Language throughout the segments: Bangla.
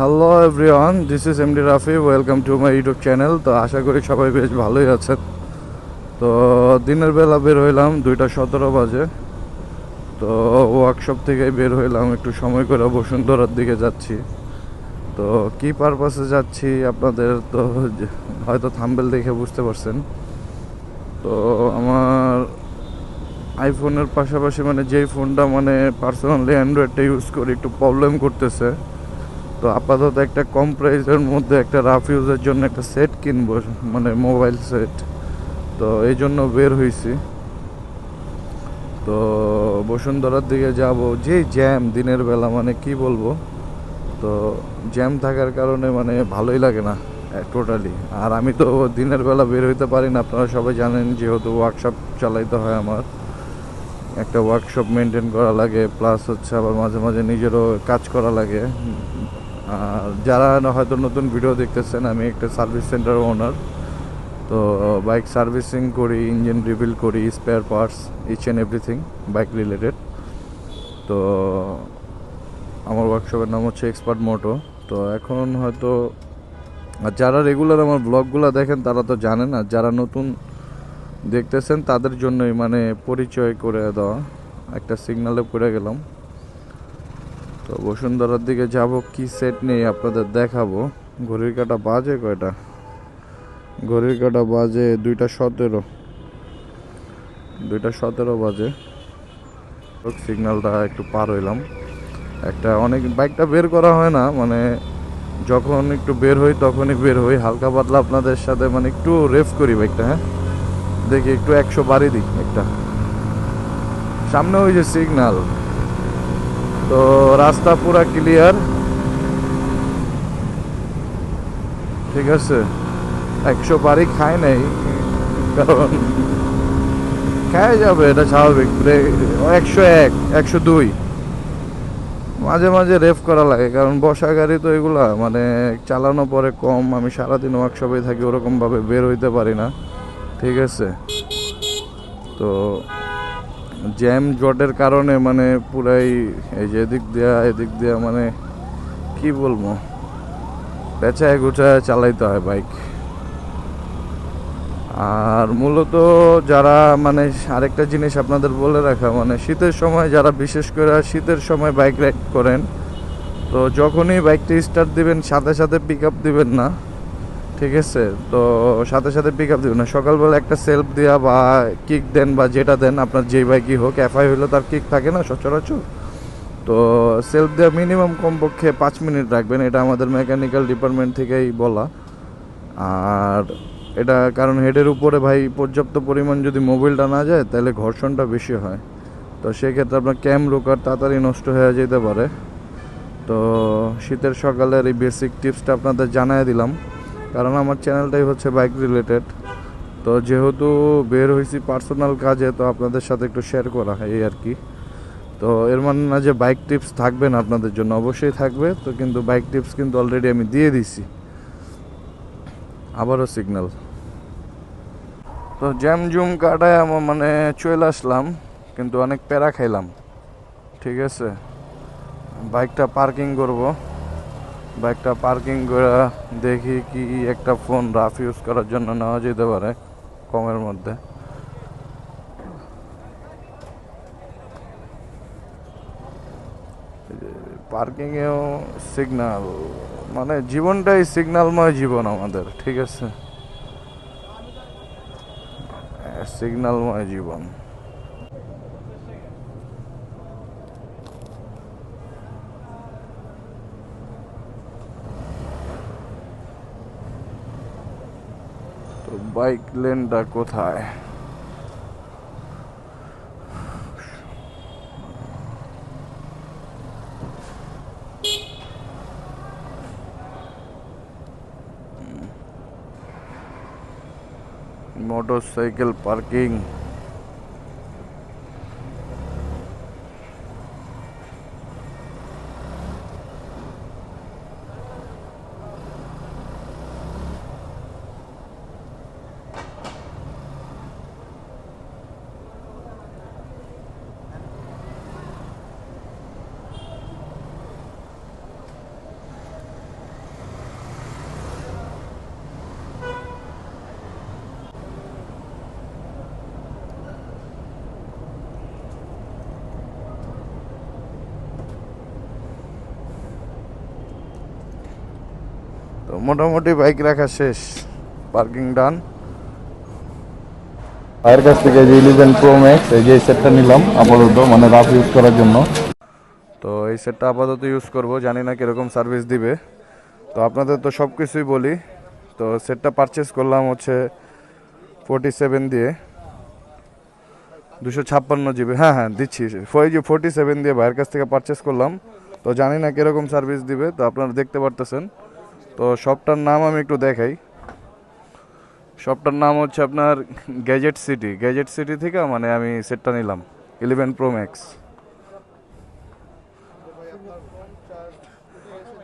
Hello everyone this is MD Rafi welcome to my YouTube channel তো আশা করি সবাই বেশ ভালোই আছেন। তো দিনের বেলা বের হইলাম দুইটা সতেরো বাজে। তো ওয়ার্কশপ থেকে বের হইলাম, একটু সময় করে বসুন্ধরার দিকে যাচ্ছি। তো কি পারপাসে যাচ্ছি আপনাদের তো হয়তো থাম্বেল দেখে বুঝতে পারছেন। তো আমার আইফোনের পাশাপাশি মানে যেই ফোনটা মানে পার্সোনালি অ্যান্ড্রয়েডটা ইউজ করি, একটু প্রবলেম করতেছে। তো আপাতত একটা কম প্রাইসের মধ্যে একটা রাফ ইউজের জন্য একটা সেট কিনবো মানে মোবাইল সেট তো এই জন্য বের হয়েছি তো বসুন্ধরার দিকে যাব। যে জ্যাম দিনের বেলা মানে কি বলব? তো জ্যাম থাকার কারণে মানে ভালোই লাগে না টোটালি আর আমি তো দিনের বেলা বের হইতে পারি না। আপনারা সবাই জানেন, যেহেতু ওয়ার্কশপ চালাইতে হয় আমার। একটা ওয়ার্কশপ মেনটেন করা লাগে প্লাস হচ্ছে আবার মাঝে মাঝে নিজেরও কাজ করা লাগে। যারা হয়তো নতুন ভিডিও দেখতেছেন, আমি একটা সার্ভিস সেন্টার ওনার। তো বাইক সার্ভিসিং করি, ইঞ্জিন রিবিল করি spare parts each and everything bike related তো, আমার ওয়ার্কশপের নাম হচ্ছে এক্সপার্ট মোটো তো, এখন হয়তো, আর যারা রেগুলার আমার ব্লগগুলো দেখেন, তারা তো জানেন আর যারা নতুন দেখতেছেন, তাদের জন্যই মানে পরিচয় করে দেওয়া। একটা সিগনালে পড়ে গেলাম। তো বসুন্ধরার দিকে যাব, কি সেট নেই আপনাদের দেখাবো? ঘড়ির কাটা বাজে কয়টা? ঘড়ির কাটা বাজে দুইটা সতেরো। দুইটা সতেরো বাজে। সিগন্যালটা একটু পার হইলাম। একটা অনেক বাইকটা বের করা হয় না মানে যখন একটু বের হই তখনই বের হই। হালকা পাতলা আপনাদের সাথে মানে একটু রেফ করি বাইকটা হ্যাঁ? দেখি একটু একশো বাড়ি দিই একটা। সামনে ওই যে সিগন্যাল তো রাস্তা পুরা ক্লিয়ার ঠিক আছে? একশো বাড়ি খায় নাই, কারণ খায় যাবে, এটা স্বাভাবিক। একশো এক, একশো দুই। মাঝে মাঝে রেফ করা লাগে, কারণ বসা গাড়ি তো এগুলা মানে চালানো পরে কম, আমি সারাদিন ওয়ার্কশপে থাকি, ওরকমভাবে বের হইতে পারি না। ঠিক আছে? তো জ্যাম জটের কারণে মানে পুরাই এই যে এদিক দিয়া এদিক দিয়া মানে কি বলব? পেঁচায় গুছায় চালাইতে হয় বাইক আর মূলত যারা মানে আরেকটা জিনিস আপনাদের বলে রাখা মানে শীতের সময় যারা বিশেষ করে শীতের সময় বাইক রাইড করেন, তো যখনই বাইকটি স্টার্ট দিবেন, সাথে সাথে পিক আপ দিবেন না। ঠিক আছে? তো সাথে সাথে পিক আপ দিবেন না। সকালবেলা একটা সেলফ দেওয়া বা কিক দেন বা যেটা দেন, আপনার যেই বাইকই হোক এফআই হইলে তার কিক থাকে না সচরাচর? তো সেলফ দেওয়া মিনিমাম কমপক্ষে পাঁচ মিনিট রাখবেন, এটা আমাদের মেকানিক্যাল ডিপার্টমেন্ট থেকেই বলা। আর এটা কারণ হেডের উপরে ভাই পর্যাপ্ত পরিমাণ যদি মোবিলটা না যায়, তাহলে ঘর্ষণটা বেশি হয়। তো সেক্ষেত্রে আপনার ক্যাম রোকার তাড়াতাড়ি নষ্ট হয়ে যেতে পারে। তো শীতের সকালের এই বেসিক টিপসটা আপনাদের জানাই দিলাম। কারণ আমার চ্যানেলটাই হচ্ছে বাইক রিলেটেড। তো যেহেতু বের হয়েছি পার্সোনাল কাজে, তো আপনাদের সাথে একটু শেয়ার করা এই আর কি। তো এর মানে না যে বাইক টিপস থাকবে না আপনাদের জন্য, অবশ্যই থাকবে। তো কিন্তু বাইক টিপস কিন্তু অলরেডি আমি দিয়ে দিছি। আবারও সিগন্যাল তো জ্যাম জুম কাটায় আমার মানে চলে আসলাম, কিন্তু অনেক প্যারা খাইলাম। ঠিক আছে? বাইকটা পার্কিং করব। বাইকটা পার্কিং করে দেখি কি একটা ফোন রাফ ইউজ করার জন্য নেওয়া যেতে পারে কমের মধ্যে। পার্কিংয়েও সিগনাল মানে জীবনটাই সিগনালময় জীবন আমাদের, ঠিক আছে? সিগনালময় জীবন তো বাইক লেনটা কোথায় মোটরসাইকেল পার্কিং মোটামুটি বাইক রাখা শেষ পার্কিং ডান ভাইয়ের কাছ থেকে যে ইলেভেন প্রো ম্যাক্স এই যে সেটটা নিলাম আপাতত মানে রাফ ইউজ করার জন্য। তো এই সেটটা আপাতত ইউজ করব জানি না কীরকম সার্ভিস দিবে। তো আপনাদের তো সব কিছুই বলি তো সেটটা পারচেস করলাম হচ্ছে ফোর্টি সেভেন দিয়ে। দুশো ছাপ্পান্ন জিবি হ্যাঁ হ্যাঁ দিচ্ছি। ফোর জি ফোর্টি সেভেন দিয়ে ভাইয়ের কাছ থেকে পারচেস করলাম তো জানি না কীরকম সার্ভিস দিবে তো আপনারা দেখতে পারতেছেন। তো শপটার নাম আমি একটু দেখাই। শপটার নাম হচ্ছে আপনার গ্যাজেট সিটি গ্যাজেট সিটি থেকে মানে আমি সেটটা নিলাম। ইলেভেন প্রো ম্যাক্স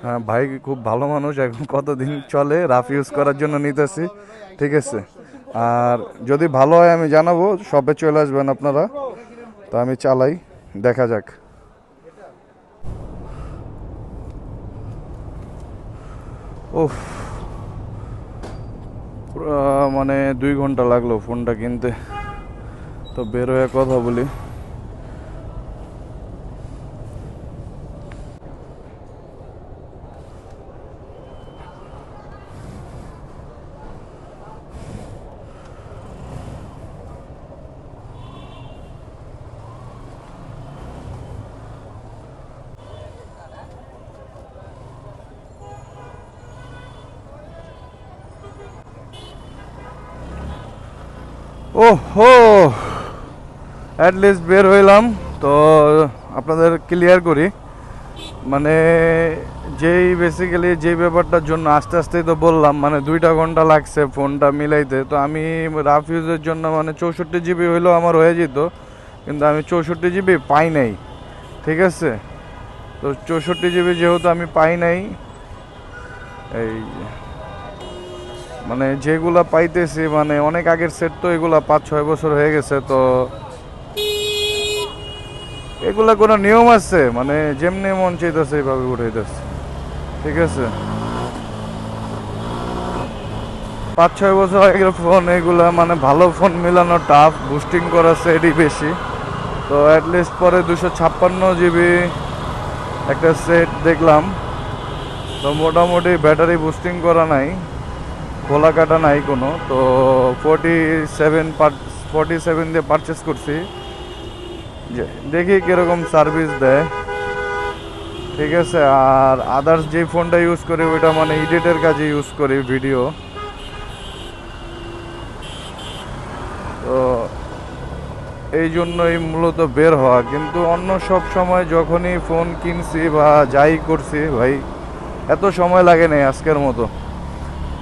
হ্যাঁ ভাই খুব ভালো মানুষ। এখন কতদিন চলে? রাফ ইউজ করার জন্য নিতেছি। ঠিক আছে? আর যদি ভালো হয় আমি জানাব। সবে চলে আসবেন আপনারা। তো আমি চালাই। দেখা যাক। পুরো মানে দুই ঘণ্টা লাগল ফোনটা কিনতে। তো বের হয়ে কথা বলি। ও হো অ্যাটলিস্ট বের হইলাম। তো, আপনাদের ক্লিয়ার করি। মানে যেই বেসিক্যালি যেই ব্যাপারটার জন্য আস্তে আস্তেই তো বললাম মানে দুইটা ঘণ্টা লাগছে ফোনটা মিলাইতে। তো আমি রাফ ইউজের জন্য মানে চৌষট্টি জিবি হইলেও আমার হয়ে যেত, কিন্তু আমি চৌষট্টি জিবি পাই নাই। ঠিক আছে? তো চৌষট্টি জিবি যেহেতু আমি পাই নাই, এই মানে যেগুলা পাইতেছি মানে অনেক আগের সেট তো এগুলা পাঁচ, ছয় বছর হয়ে গেছে, তো এগুলা কোনো নিয়ম আছে? মানে যেমনি মন চাইতেছে এইভাবে উঠাইতেছে। ঠিক আছে? পাঁচ, ছয় বছর আগের ফোন এগুলা মানে ভালো ফোন মিলানো টাফ বুস্টিং করা সেটই বেশি। তো অ্যাটলিস্ট পরে দুশো ছাপ্পান্ন জিবি একটা সেট দেখলাম। তো মোটামুটি ব্যাটারি বুস্টিং করা নাই। খোলা কাটা নাই কোনো, তো ফোর্টি সেভেন ফোর্টি সেভেন দিয়ে পারচেস করছি। দেখি কীরকম সার্ভিস দেয়। ঠিক আছে, আর আদার্স যে ফোনটা ইউজ করি, ওইটা মানে এডিটের কাজে ইউজ করি ভিডিও তো এই জন্যই মূলত বের হওয়া। কিন্তু অন্য সব সময় যখনই ফোন কিনছি বা যাই করছি, ভাই, এত সময় লাগে নাই আজকের মতো।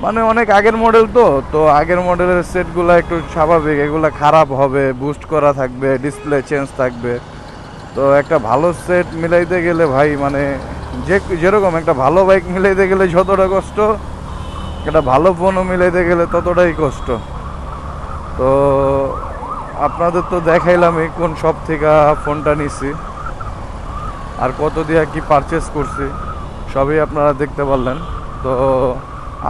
মানে অনেক আগের মডেল তো তো আগের মডেলের সেটগুলো একটু স্বাভাবিক, এগুলো খারাপ হবে বুস্ট করা থাকবে ডিসপ্লে চেঞ্জ থাকবে। তো একটা ভালো সেট মিলাইতে গেলে ভাই মানে যে, যেরকম একটা ভালো বাইক মিলাইতে গেলে যতটা কষ্ট, একটা ভালো ফোনও মিলাইতে গেলে ততটাই কষ্ট। তো আপনাদের তো দেখাইলামই কোন সব থেকে ফোনটা নিছি। আর কত দিয়ে কি পারচেস করছি, সবই আপনারা দেখতে পারলেন। তো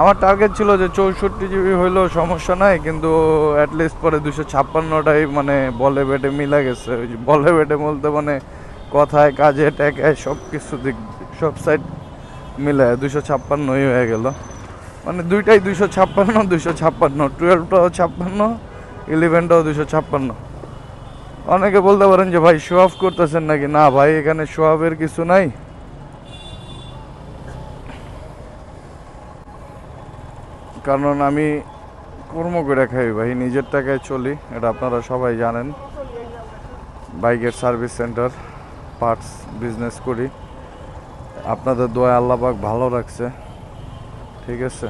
আমার টার্গেট ছিল যে চৌষট্টি জিবি হইলেও সমস্যা নাই, কিন্তু অ্যাটলিস্ট পরে দুশো ছাপ্পান্নটাই মানে বলে বেটে মিলা গেছে। ওই বলে বেটে বলতে মানে কথায়, কাজে, ট্যাকায় সব কিছু দিক, সব সাইড মিলায় দুশো ছাপ্পান্নই হয়ে গেল। মানে দুইটাই দুশো ছাপ্পান্ন দুশো ছাপ্পান্ন টুয়েলভটাও ছাপ্পান্ন ইলেভেনটাও দুশো ছাপ্পান্ন। অনেকে বলতে পারেন যে ভাই শো অফ করতেছেন নাকি? না ভাই, এখানে শো অফের কিছু নাই। কারণ আমি কর্ম করে খাই ভাই, নিজের টাকায় চলি, এটা আপনারা সবাই জানেন। বাইকের সার্ভিস সেন্টার, পার্টস বিজনেস করি। আপনাদের দোয়া আল্লাপাক ভালো রাখছে, ঠিক আছে?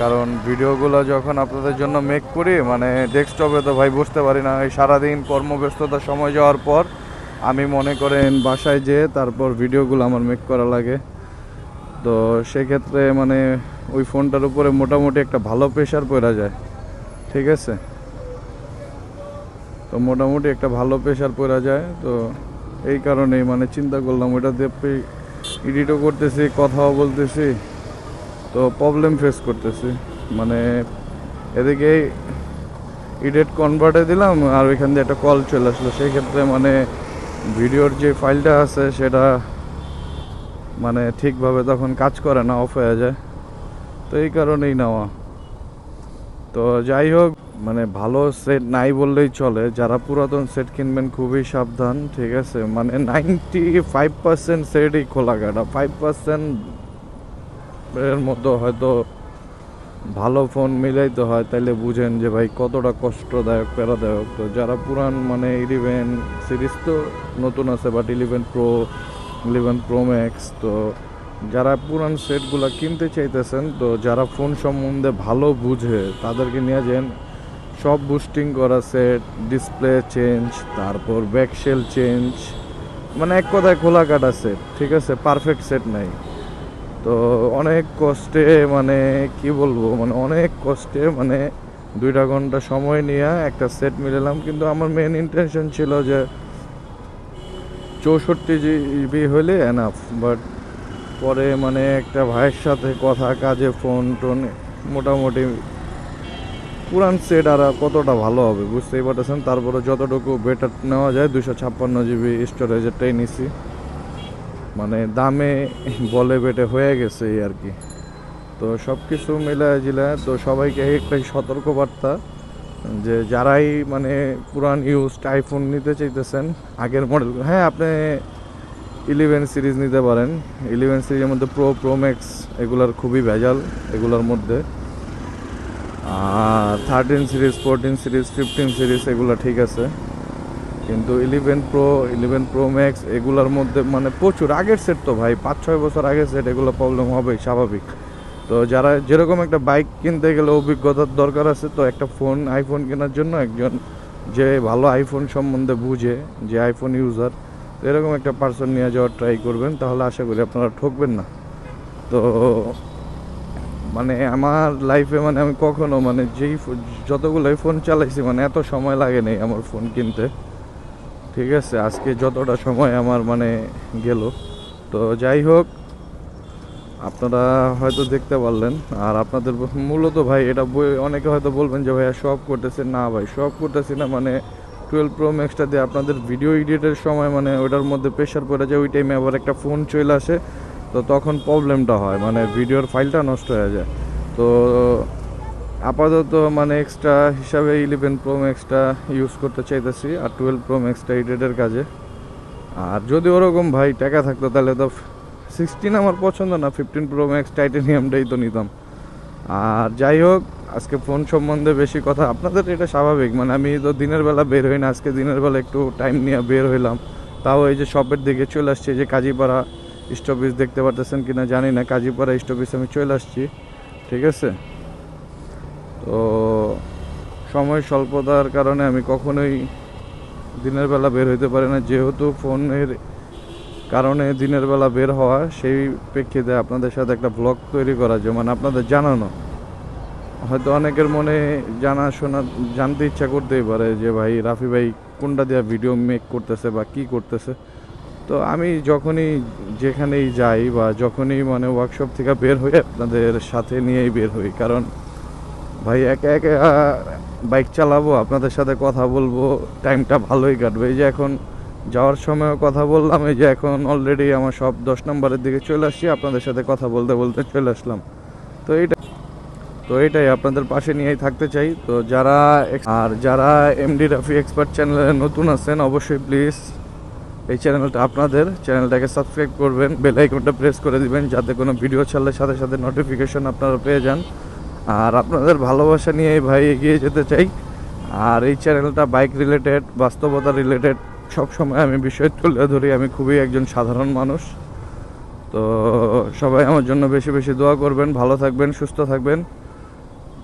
কারণ ভিডিওগুলো যখন আপনাদের জন্য মেক করি মানে ডেস্কটপে তো ভাই বুঝতে পারি না, এই সারাদিন কর্মব্যস্ততার সময় যাওয়ার পর আমি মনে করেন বাসায় যেয়ে তারপর ভিডিওগুলো আমার মেক করা লাগে। তো সেক্ষেত্রে মানে ওই ফোনটার উপরে মোটামুটি একটা ভালো প্রেশার পড়া যায়, ঠিক আছে? তো মোটামুটি একটা ভালো প্রেশার পড়া যায়, তো এই কারণেই মানে চিন্তা করলাম ওইটা দিয়ে এডিটও করতেছি, কথাও বলতেছি, তো প্রবলেম ফেস করতেছি। মানে এদিকে এডিট কনভার্টে দিলাম আর ওইখান দিয়ে একটা কল চলে আসলো। সেই ক্ষেত্রে মানে ভিডিওর যে ফাইলটা আছে সেটা মানে ঠিকভাবে তখন কাজ করে না অফ হয়ে যায়। তো এই কারণেই নেওয়া। তো যাই হোক মানে ভালো সেট নাই বললেই চলে। যারা পুরাতন সেট কিনবেন খুবই সাবধান, ঠিক আছে? মানে নাইনটি ফাইভ পার্সেন্ট সেটই খোলা কাটা। ফাইভ পার্সেন্ট এর মধ্যে হয়তো ভালো ফোন মিলাইতে হয়, তাইলে বুঝেন যে ভাই কতটা কষ্টদায়ক, প্যারাদায়ক। তো যারা পুরান মানে ইলেভেন সিরিজ তো নতুন আছে but eleven pro eleven pro max তো যারা পুরান সেটগুলো কিনতে চাইতেছেন, তো যারা ফোন সম্বন্ধে ভালো বুঝে, তাদেরকে নিয়ে যান। সব বুস্টিং করা সেট ডিসপ্লে চেঞ্জ তারপর ব্যাকশেল চেঞ্জ মানে এক কথায় খোলা কাটা সেট ঠিক আছে? পারফেক্ট সেট নাই। তো অনেক কষ্টে মানে কি বলব মানে অনেক কষ্টে মানে দুইটা ঘণ্টা সময় নিয়ে একটা সেট মিলালাম। কিন্তু আমার মেন ইন্টেনশন ছিল যে চৌষট্টি জিবি হলে এনাফ বাট পরে মানে একটা ভাইয়ের সাথে কথা, কাজে ফোন টোন, মোটামুটি পুরান সেট আর কতটা ভালো হবে, বুঝতেই পারতেছেন? তারপরে যতটুকু বেটার নেওয়া যায় দুশো ছাপ্পান্ন জিবি স্টোরেজেরটাই নিছি। মানে দামে বলে বেটে হয়ে গেছে এই আর কি। তো সব কিছু মিলে জিলে তো সবাইকে একটাই সতর্কবার্তা যে যারাই মানে পুরান ইউজড আইফোন নিতে চাইতেছেন, আগের মডেল হ্যাঁ আপনি ইলেভেন সিরিজ নিতে পারেন। ইলেভেন সিরিজের মধ্যে প্রো প্রো ম্যাক্স এগুলার খুবই ভেজাল, এগুলোর মধ্যে। আর thirteen series fourteen series fifteen series, এগুলো ঠিক আছে। কিন্তু eleven pro eleven pro max এগুলোর মধ্যে মানে প্রচুর। আগের সেট তো ভাই, পাঁচ, ছয় বছর আগের সেট এগুলো প্রবলেম হবেই, স্বাভাবিক। তো যারা যেরকম একটা বাইক কিনতে গেলে অভিজ্ঞতার দরকার আছে, তো একটা ফোন আইফোন কেনার জন্য একজন যে ভালো আইফোন সম্বন্ধে বুঝে, যে আইফোন ইউজার এরকম একটা পার্সন নিয়ে যাওয়ার ট্রাই করবেন, তাহলে আশা করি আপনারা ঠকবেন না। তো মানে আমার লাইফে মানে আমি কখনো মানে যেই যতগুলোই ফোন চালাইছি মানে এত সময় লাগে নেই আমার ফোন কিনতে। ঠিক আছে, আজকে যতটা সময় আমার মানে গেল। তো যাই হোক, আপনারা হয়তো দেখতে পারলেন, আর আপনাদের মূলত ভাই এটা বই, অনেকে হয়তো বলবেন যে ভাইয়া সব করতেছে না ভাই সব করতেছি না মানে টুয়েলভ প্রো ম্যাক্সটা দিয়ে আপনাদের ভিডিও এডিটের সময় মানে ওটার মধ্যে প্রেশার পড়ে যায়, ওই টাইমে আবার একটা ফোন চলে আসে, তো তখন প্রবলেমটা হয় মানে ভিডিওর ফাইলটা নষ্ট হয়ে যায়। তো আপাতত মানে এক্সট্রা হিসাবে ইলেভেন প্রো ম্যাক্সটা ইউজ করতে চাইতেছি, আর টুয়েলভ প্রো ম্যাক্সটা এডিটের কাজে। আর যদি ওরকম ভাই টাকা থাকতো, তাহলে তো সিক্সটিন আমার পছন্দ না ফিফটিন প্রো ম্যাক্স টাইটেনিয়ামটাই তো নিতাম। আর যাই হোক আজকে ফোন সম্বন্ধে বেশি কথা, আপনাদের এটা স্বাভাবিক মানে আমি তো দিনের বেলা বের হই না, আজকে দিনের বেলা একটু টাইম নিয়ে বের হইলাম। তাও এই যে শপের দিকে চলে আসছি যে কাজীপাড়া স্টপিস দেখতে পারতেছেন কি না জানি না, কাজীপাড়া স্টপিস আমি চলে আসছি, ঠিক আছে? তো সময় স্বল্পতার কারণে আমি কখনোই দিনের বেলা বের হইতে পারি না, যেহেতু ফোনের কারণে দিনের বেলা বের হওয়া, সেই প্রেক্ষিতে আপনাদের সাথে একটা ব্লগ তৈরি করা, যে মানে আপনাদের জানানো। হয়তো অনেকের মনে জানা শোনা জানতে ইচ্ছা করতেই পারে যে, ভাই, রাফি ভাই, কোনটা দিয়ে ভিডিও মেক করতেছে বা কি করতেছে? তো আমি যখনই যেখানেই যাই বা যখনই মানে ওয়ার্কশপ থেকে বের হই, আপনাদের সাথে নিয়েই বের হই। কারণ, ভাই, একে একে বাইক চালাবো, আপনাদের সাথে কথা বলব টাইমটা ভালোই কাটবে। এই যে এখন যাওয়ার সময় কথা বললাম, এই যে এখন অলরেডি আমার সব দশ নম্বরের দিকে চলে আসছি, আপনাদের সাথে কথা বলতে বলতে চলে আসলাম। তো এইটা তো এটাই আপনাদের পাশে নিয়েই থাকতে চাই। তো যারা আর যারা এমডি রাফি এক্সপার্ট চ্যানেলে নতুন আছেন, অবশ্যই প্লিজ এই চ্যানেলটা আপনাদের। চ্যানেলটাকে সাবস্ক্রাইব করবেন বেল আইকনটা প্রেস করে দিবেন, যাতে কোনো ভিডিও ছাড়লে সাথে সাথে নোটিফিকেশন আপনারা পেয়ে যান। আর আপনাদের ভালোবাসা নিয়ে ভাই এগিয়ে যেতে চাই। আর এই চ্যানেলটা বাইক রিলেটেড বাস্তবতা রিলেটেড সব সময় আমি বিষয় তুলে ধরি। আমি খুবই একজন সাধারণ মানুষ। তো সবাই আমার জন্য বেশি বেশি দোয়া করবেন, ভালো থাকবেন, সুস্থ থাকবেন।